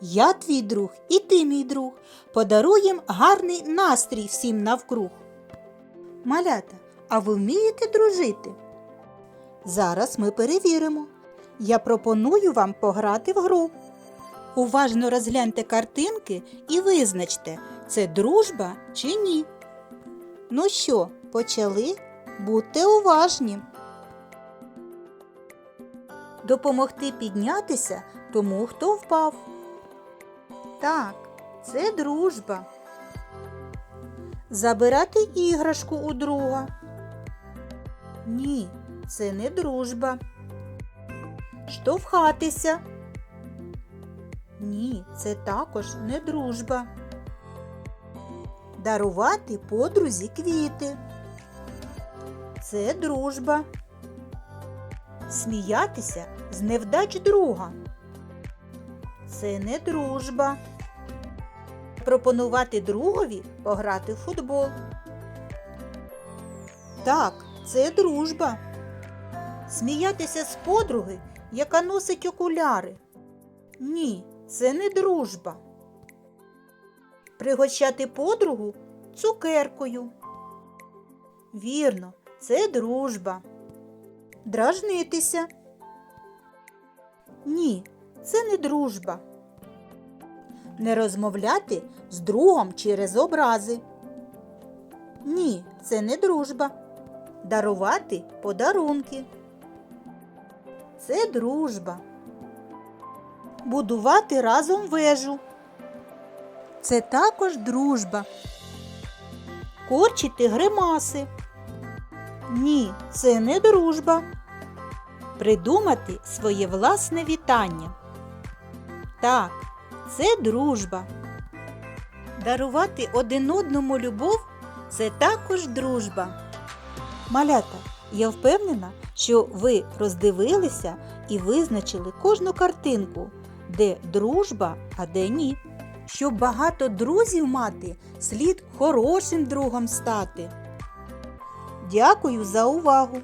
Я твій друг і ти мій друг. Подаруєм гарний настрій всім навкруг. Малята, а ви вмієте дружити? Зараз ми перевіримо. Я пропоную вам пограти в гру. Уважно розгляньте картинки і визначте, це дружба чи ні. Ну що, почали? Будьте уважні. Допомогти піднятися тому, хто впав. Так, це дружба. Забирати іграшку у друга. Ні, це не дружба. Штовхатися. Ні, це також не дружба. Дарувати подрузі квіти. Це дружба. Сміятися з невдач друга. Це не дружба. Пропонувати другові пограти в футбол. Так, це дружба. Сміятися з подруги, яка носить окуляри. Ні, це не дружба. Пригощати подругу цукеркою. Вірно, це дружба. Дражнитися. Ні, це не дружба. Не розмовляти з другом через образи. Ні, це не дружба. Дарувати подарунки. Це дружба. Будувати разом вежу. Це також дружба. Корчити гримаси. Ні, це не дружба. Придумати своє власне вітання. Так, це дружба. Дарувати один одному любов це також дружба. Малята, я впевнена, що ви роздивилися і визначили кожну картинку, де дружба, а де ні. Щоб багато друзів мати, слід хорошим другом стати. Дякую за увагу!